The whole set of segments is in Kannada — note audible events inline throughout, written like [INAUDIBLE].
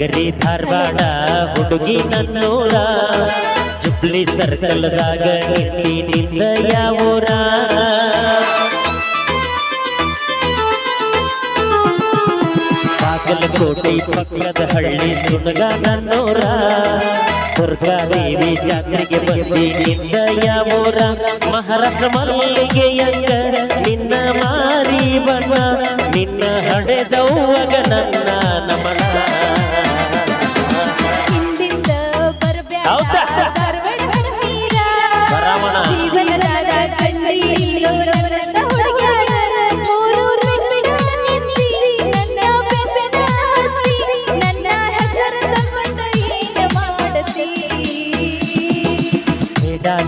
ನಗರಿ ಧಾರವಾಡ, ಹುಡುಗಿ ನನ್ನೂರ. ಜುಬ್ಲಿ ಸರ್ಕಲ್ದಾಗ ನಿಂದ ಯಾವೂರ. ಬಾಗಲಕೋಟೆ ಪಕ್ಕದ ಹಳ್ಳಿ ಸುಣಗ ನನ್ನೂರ. ದುರ್ಗಾದೇವಿ ಜಾತ್ರೆಗೆ ಬಂದಿ ನಿಂದ ಯಾವೂರ. ಮಹಾರಾಷ್ಟ್ರ ಮಲ್ಲಿಗೆಯಂಗ ನಿನ್ನ ಮಾರಿ ಬಣ್ಣ, ನಿನ್ನ ಹಡೆದವ್ವಗ ನನ್ನ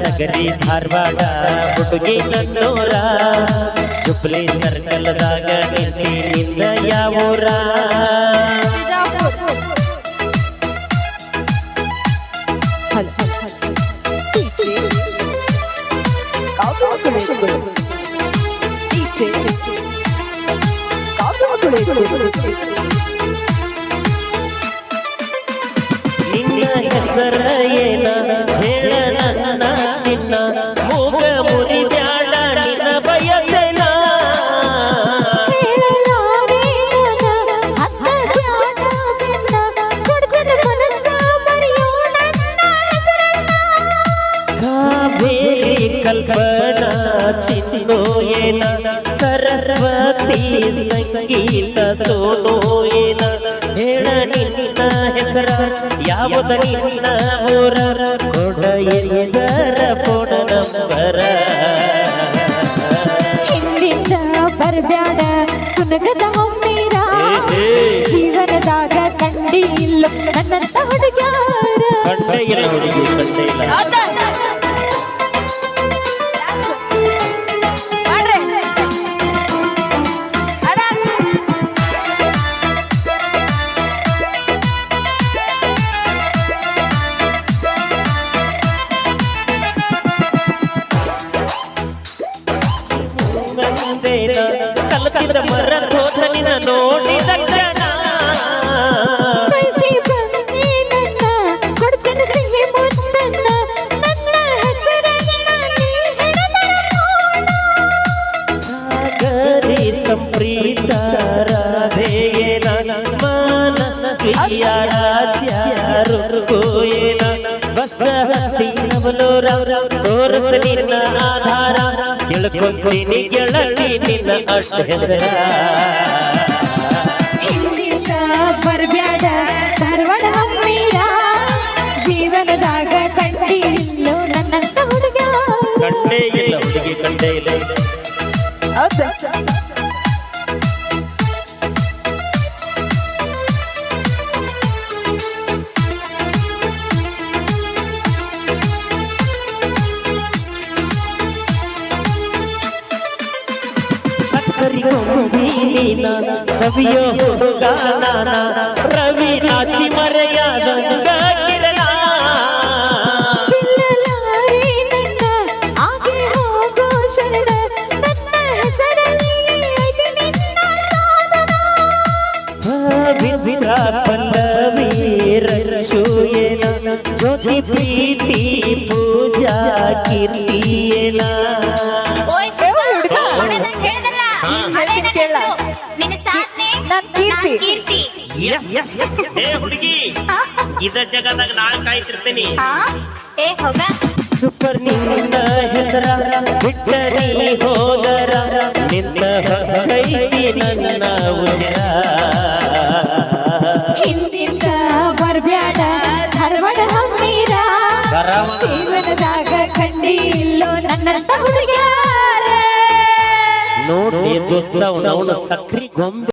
ನಗರಿ ಧಾರವಾಡ ಹುಡುಗಿ ನನ್ನೂರ ಜುಬ್ಲಿ ಸರ್ಕಲ್ದಾಗ ನಿಂತಿ ಯಾವೂರ? ನಿನ್ನ ಹೆಸರ ಏನ ಹೇಳ ನನ್ನ ಚಿನ್ನ ಮೂಗ ಮುರಿ ಬ್ಯಾಡ ನಿನ್ನ ಬಯಸೇನ. ಕಾವೇರಿ ಕಲ್ಪನಾ ಚಿನ್ನೋ ಏನ ಸರಸ್ವತಿ ಸಂಗೀತ ಸೋಲೋಯೇನ ಹೇಳ ನಿನ್ನ ಹೆಸರ ಯಾವುದ ನಿನ್ನ ಊರ? ಕೊಡ ಎದರ ನಂಬರ? ಹಿಂದಿಂದ ಬರಬ್ಯಾಡ ಸುನಗದ ಒಮ್ಮೀರ. ಜೀವನದಾಗ ಕಂಡಿ ಇಲ್ಲ ನನ್ನಂತ ಹುಡುಗ್ಯಾರ. ಕಂಡೇ ಇಲ್ಲ ಹುಡುಗಿ ಕಂಡೇ ಇಲ್ಲ. ಕೊಡ್ತನ ಸಿಹಿ ಮುತ್ತನ್ನ. ನನ್ನ ಹೆಸರನ್ನ ನೀ ಹಿಡಿದರ ಸಾಗರಿ ಸಂಪ್ರೀತ ರಾಧೆಯೇನ ಮಾನಸ್ವಿಯಾರಾಧ್ಯಾರುಗೋಯೇನ ಬಸ ಹತ್ತಿನವಲೋರ ತೋರಸ ನಿನ್ನ ಆಧಾರ. ತಿಳ್ಕೊಂತೀನಿ ಗೆಳತಿ ನಿನ್ನ ಅಷ್ಟ ಹೆಸರ ಬರ್ಬ್ಯಾಡ ಧಾರವಾಡ ಹಮ್ಮೀರ ಜೀವನದಾಗ ಕಂಡಿ ಇಲ್ಲೋ ನನ್ನಂತ ಹುಡುಗ. ಕಂಡೇ ಇಲ್ಲ ಹುಡುಗಿ ಕಂಡೇ ಇಲ್ಲ. ನನ್ನ ಹೆಸರಲ್ಲಿ ಐತಿ ನಿನ್ನ ಸಾಧನ ವಿವಿಧ ಪಲ್ಲವಿ ರಕ್ಷುಯೇನ ಜ್ಯೋತಿ ಪ್ರೀತಿ ಪೂಜಾ ಕೀರ್ತಿಯೇನ. ಕೀರ್ತಿ. [LAUGHS] ಏ ಹುಡುಗಿ ಇದ ಜಗದಾಗ ನಾಳೆ ಕಾಯ್ತಿರ್ತೀನಿ. ಹಾ? ಏ ಹೋಗ. ಸೂಪರ್ ನಿನ್ನ ಹೆಸರ ಬಿಟ್ಟರಿ ಹೋದರ. ನಿನ್ನ ಕೈತಿ ನನ್ನ ಉದರ. ಹಿಂದಿಂದ ಬರ್ಬ್ಯಾಡ ಧಾರವಾಡ ಹಮ್ಮೀರ. ಜೀವನದಾಗ ಕಂಡಿ ಇಲ್ಲೋ ನನ್ನಂತ ಹುಡುಗ ನೋಡಿ ದೋಸ್ತ ಅವನ ಸಕ್ರಿ ಗೊಂಬೆ.